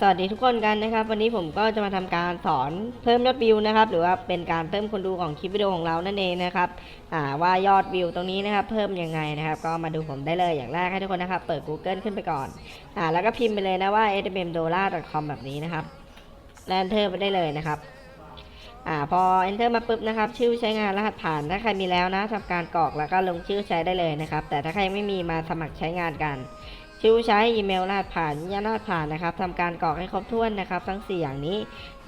สวัสดีทุกคนกันนะครับ วันนี้ผมก็จะมาทำการสอนเพิ่มยอดวิวนะครับ หรือว่าเป็นการเพิ่มคนดูของคลิปวิดีโอของเรานั่นเองนะครับว่ายอดวิวตรงนี้นะครับ เพิ่มยังไงนะครับ ก็มาดูผมได้เลยอย่างแรกให้ทุกคนนะครับ เปิด Google ขึ้นไปก่อนอแล้วก็พิมพ์ไปเลยนะว่า s m d o l a r c o m แบบนี้นะครับแล้ว enter ไปได้เลยนะครับอพอ enter มาปุ๊บนะครับ ชื่อใช้งานรหัสผ่านถ้าใครมีแล้วนะทำการกรอกแล้วก็ลงชื่อใช้ได้เลยนะครับ แต่ถ้าใครไม่มีมาสมัครใช้งานกัน ชื่อใช้อีเมลรหัสผ่านวิญญาณรหัสผ่านนะครับทำการกรอกให้ครบถ้วนนะครับ ทั้ง 4 อย่างนี้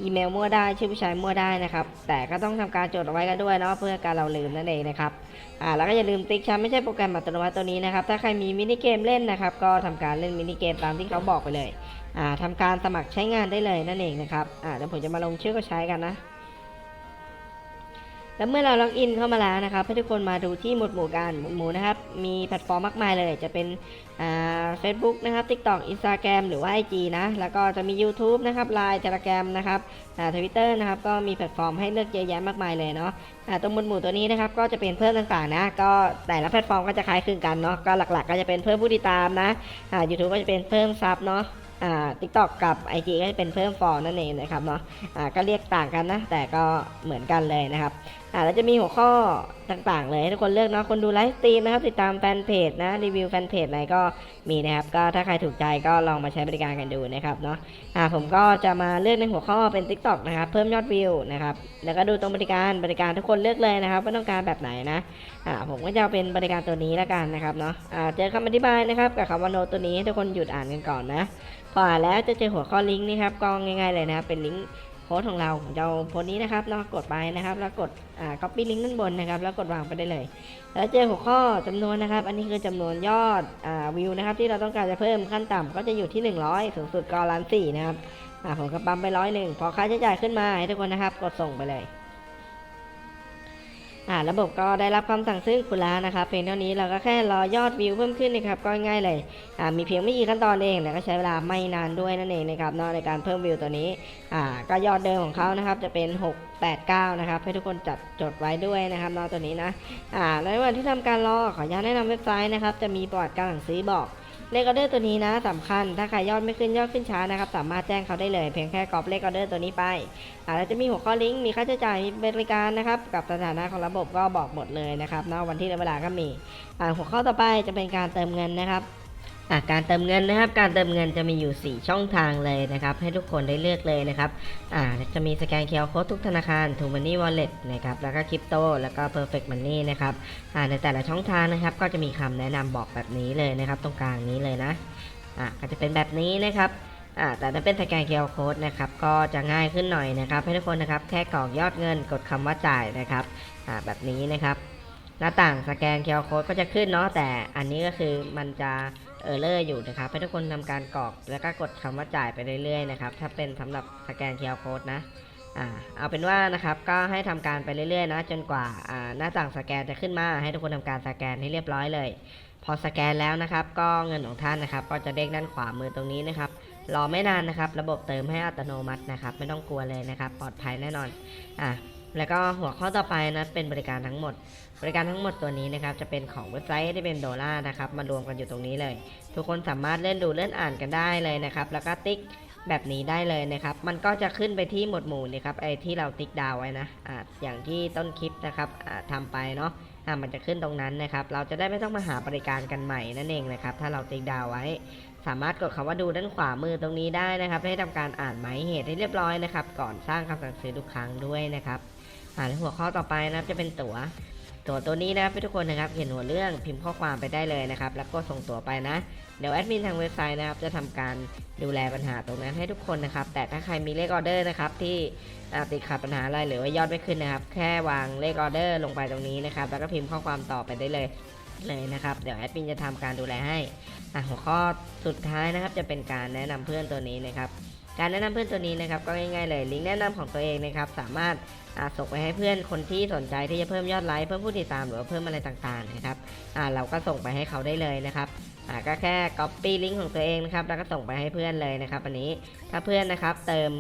อีเมลมั่วได้ชื่อผู้ใช้มั่วได้นะครับ แต่ก็ต้องทำการจดเอาไว้กันด้วยเนาะเพื่อการเราลืมนั่นเองนะครับอ่าแล้วก็อย่าลืมติ๊กชั้นไม่ใช่โปรแกรมอัตโนมัติตัวนี้นะครับ ถ้าใครมีมินิเกมเล่นนะครับ ก็ทำการเล่นมินิเกมตามที่เขาบอกไปเลยอ่าทำการสมัครใช้งานได้เลยนั่นเองนะครับอ่าเดี๋ยวผมจะมาลงชื่อก็ใช้กันนะ แล้วเมื่อเราล็อกอินเข้ามาแล้วนะครับให้ทุกคนมาดูที่หมวดหมู่การหมวดหมู่นะครับ มีแพลตฟอร์มมากมายเลย จะเป็นเฟซบุ๊กนะครับ TikTok Instagram หรือว่า IG นะ แล้วก็จะมี YouTube นะครับ Line Telegram นะครับทวิตเตอร์นะครับ ก็มีแพลตฟอร์มให้เลือกเยอะแยะมากมายเลยเนาะตรงหมวดหมู่ตัวนี้นะครับ ก็จะเป็นเพิ่มต่างๆนะ ก็แต่ละแพลตฟอร์มก็จะคล้ายคลึงกันเนาะ ก็หลักๆ ก็จะเป็นเพิ่มผู้ติดตามนะอ่า YouTube ก็จะเป็นเพิ่มซับเนาะ อ่า TikTok กับ IG ก็จะเป็นเพิ่มฟอลนั่นเองนะครับเนาะอ่าก็เรียกต่างกันนะ แต่ก็เหมือนกันเลยนะครับอ่าแล้วจะมีหัวข้อต่างๆ เลยให้ทุกคนเลือกเนาะคนดูไลฟ์สตรีมนะครับ ติดตามแฟนเพจนะ รีวิวแฟนเพจอะไรก็มีนะครับ ก็ถ้าใครถูกใจก็ลองมาใช้บริการกันดูนะครับเนาะอ่าผมก็จะมาเลือกในหัวข้อเป็น TikTok นะครับ เพิ่มยอดวิวนะครับ แล้วก็ดูตรงบริการบริการทุกคนเลือกเลยนะครับว่าต้องการแบบไหนนะอ่าผมก็จะเอาเป็นบริการตัวนี้แล้วกันนะครับเนาะอ่าเจอคำอธิบายนะครับกับคำว่าโนตตัวนี้ให้ทุกคนหยุดอ่านกันก่อนนะ พออ่าแล้วจะเจอหัวข้อลิงก์นี่ครับก็ง่ายๆเลยนะครับเป็นลิงก์โพสของเราเอาโพสนี้นะครับเนากดไปนะครับ แล้วกดอ่า copy ลิงก์ด้านบนนะครับ แล้วกดวางไปได้เลย แล้วเจอหัวข้อจำนวนนะครับ อันนี้คือจำนวนยอดอ่าวิวนะครับ ที่เราต้องการจะเพิ่มขั้นต่ำก็จะอยู่ที่ 100 สูงสุดก็ล้านสี่นะครับอ่าผมก็ปั๊มไปร้อยหนึ่งพอค่าใช้จ่ายขึ้นมาให้ทุกคนนะครับ กดส่งไปเลย อ่าระบบก็ได้รับคำสั่งซึ่งคุณแล้วนะครับเพียงเท่านี้เราก็แค่รอยอดวิวเพิ่มขึ้นนะครับก็ง่ายเลยอ่ามีเพียงไม่กี่ขั้นตอนเองแต่ก็ใช้เวลาไม่นานด้วยนั่นเองนะครับเนาะในการเพิ่มวิวตัวนี้อ่าก็ยอดเดิมของเขานะครับจะเป็น 689 นะครับให้ทุกคนจัดจดไว้ด้วยนะครับเนาะตัวนี้นะอ่าในวันที่ทำการรอขออนุญาตแนะนำเว็บไซต์นะครับจะมีประวัติการสั่งซื้อบอก เลขออเดอร์ตัวนี้นะสำคัญ ถ้าใครยอดไม่ขึ้นยอดขึ้นช้านะครับ สามารถแจ้งเขาได้เลย เพียงแค่กรอบเลขออเดอร์ตัวนี้ไปอาแล้วจะมีหัวข้อลิงก์มีค่าใช้จ่ายมีบริการนะครับกับสถานะของระบบก็บอกหมดเลยนะครับนอกวันที่และเวลาก็มีหัวข้อต่อไปจะเป็นการเติมเงินนะครับ การเติมเงินนะครับการเติมเงินจะมีอยู่ 4 ช่องทางเลยนะครับ ให้ทุกคนได้เลือกเลยนะครับจะมีสแกนเคอร์โค้ดทุกธนาคาร t ูมันนี่วอลเล็ตนะครับแล้วก็คริปโตแล้วก็ Perfect Money นะครับในแต่ละช่องทางนะครับ ก็จะมีคำแนะนำบอกแบบนี้เลยนะครับ ตรงกลางนี้เลยนะก็จะเป็นแบบนี้นะครับแต่ถ้าเป็นสแกนเคอร์โค้ดนะครับก็จะง่ายขึ้นหน่อยนะครับ ให้ทุกคนนะครับแค่กรอกยอดเงินกดคำว่าจ่ายนะครับแบบนี้นะครับหน้าต่างสแกนเคอร์โค้ดก็จะขึ้นเนาะแต่อันนี้ก็คือมันจะ เออร์เลอร์อยู่นะครับให้ทุกคนทำการกรอกแล้วก็กดคำว่าจ่ายไปเรื่อยๆนะครับถ้าเป็นสำหรับสแกนเคอร์โค้ดนะอ่าเอาเป็นว่านะครับก็ให้ทำการไปเรื่อยๆนะจนกว่าอ่าหน้าต่างสแกนจะขึ้นมาให้ทุกคนทำการสแกนให้เรียบร้อยเลย พอสแกนแล้วนะครับ ก็เงินของท่านนะครับ ก็จะเด้งด้านขวามือตรงนี้นะครับรอไม่นานนะครับ ระบบเติมให้อัตโนมัตินะครับ ไม่ต้องกลัวเลยนะครับ ปลอดภัยแน่นอนอะ แล้วก็หัวข้อต่อไปนะเป็นบริการทั้งหมด บริการทั้งหมดตัวนี้นะครับจะเป็นของเว็บไซต์ที่เป็นดอลลาร์นะครับมารวมกันอยู่ตรงนี้เลย ทุกคนสามารถเล่นดูเล่นอ่านกันได้เลยนะครับ แล้วก็ติ๊กแบบนี้ได้เลยนะครับ มันก็จะขึ้นไปที่หมวดหมู่นะครับไอ้ที่เราติ๊กดาวไว้นะอ่าอย่างที่ต้นคลิปนะครับอ่าทำไปเนาะอ่ามันจะขึ้นตรงนั้นนะครับ เราจะได้ไม่ต้องมาหาบริการกันใหม่นั่นเองนะครับ ถ้าเราติ๊กดาวไว้ สามารถกดคำว่าดูด้านขวามือตรงนี้ได้นะครับ ให้ทำการอ่านหมายเหตุให้เรียบร้อยนะครับ ก่อนสร้างคำสั่งซื้อทุกครั้งด้วยนะครับอ่าแล้วหัวข้อต่อไปนะครับจะเป็นตั๋วตั๋วตัวนี้นะครับทุกคนนะครับเขียนหัวเรื่องพิมพ์ข้อความไปได้เลยนะครับ แล้วก็ส่งตั๋วไปนะ เดี๋ยวแอดมินทางเว็บไซต์นะครับจะทำการดูแลปัญหาตรงนั้นให้ทุกคนนะครับ แต่ถ้าใครมีเลขออเดอร์นะครับที่ติดขัดปัญหาอะไรหรือว่ายอดไม่ขึ้นนะครับ แค่วางเลขออเดอร์ลงไปตรงนี้นะครับ แล้วก็พิมพ์ข้อความต่อไปได้เลย เลยนะครับ เดี๋ยวแอดมินจะทำการดูแลให้อะหัวข้อสุดท้ายนะครับ จะเป็นการแนะนำเพื่อนตัวนี้นะครับ การแนะนำเพื่อนตัวนี้นะครับ ก็ง่ายๆเลย ลิงก์แนะนำของตัวเองนะครับ สามารถอ่าส่งไปให้เพื่อนคนที่สนใจที่จะเพิ่มยอดไลค์เพิ่มผู้ติดตามหรือเพิ่มอะไรต่างๆนะครับอ่าเราก็ส่งไปให้เขาได้เลยนะครับอ่าก็แค่ copy ลิงก์ของตัวเองนะครับแล้วก็ส่งไปให้เพื่อนเลยนะครับ อันนี้ถ้าเพื่อนนะครับเติม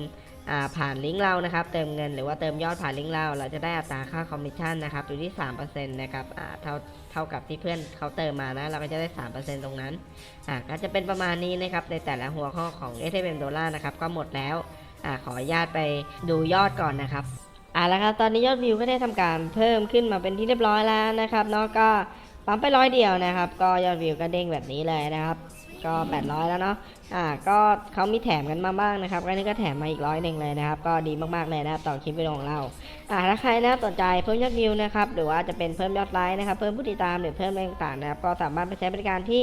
ผ่านลิงก์เรานะครับเติมเงินหรือว่าเติมยอดผ่านลิงก์เรา เราจะได้อัตราค่าคอมมิชชั่นนะครับอยู่ที่3%นะครับเท่าเท่ากับที่เพื่อนเขาเติมมานะเราก็จะได้ 3%ตรงนั้นอ่าก็จะเป็นประมาณนี้นะครับในแต่ละหัวข้อของ s m ดอลลาร์นะครับก็หมดแล้วอ่าขออนุญาตไปดูยอดก่อนนะครับอ่าแล้วครับตอนนี้ยอดวิวก็ได้ทำการเพิ่มขึ้นมาเป็นที่เรียบร้อยแล้วนะครับเนาะก็ปั๊มไปร้อยเดียวนะครับ ก็ยอดวิวก็เด้งแบบนี้เลยนะครับ ก็ 800 แล้วเนาะ อ่าก็เขามีแถมกันมาบ้างนะครับก็นี่ก็แถมมาอีกร้อยหนึ่งเลยนะครับ ก็ดีมากๆเลยนะครับต่อคลิปวิดีโอของเราอ่าถ้าใครนะสนใจเพิ่มยอดวิวนะครับหรือว่าจะเป็นเพิ่มยอดไลค์นะครับเพิ่มผู้ติดตามหรือเพิ่มอะไรต่างๆนะครับก็สามารถไปใช้บริการที่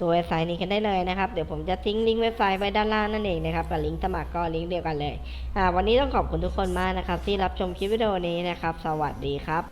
ตัวเว็บไซต์นี้กันได้เลยนะครับเดี๋ยวผมจะทิ้งลิงก์เว็บไซต์ไว้ด้านล่างนั่นเองนะครับกับลิงก์สมัครก็ลิงก์เดียวกันเลยอ่าวันนี้ต้องขอบคุณทุกคนมากนะครับที่รับชมคลิปวิดีโอนี้นะครับ สวัสดีครับ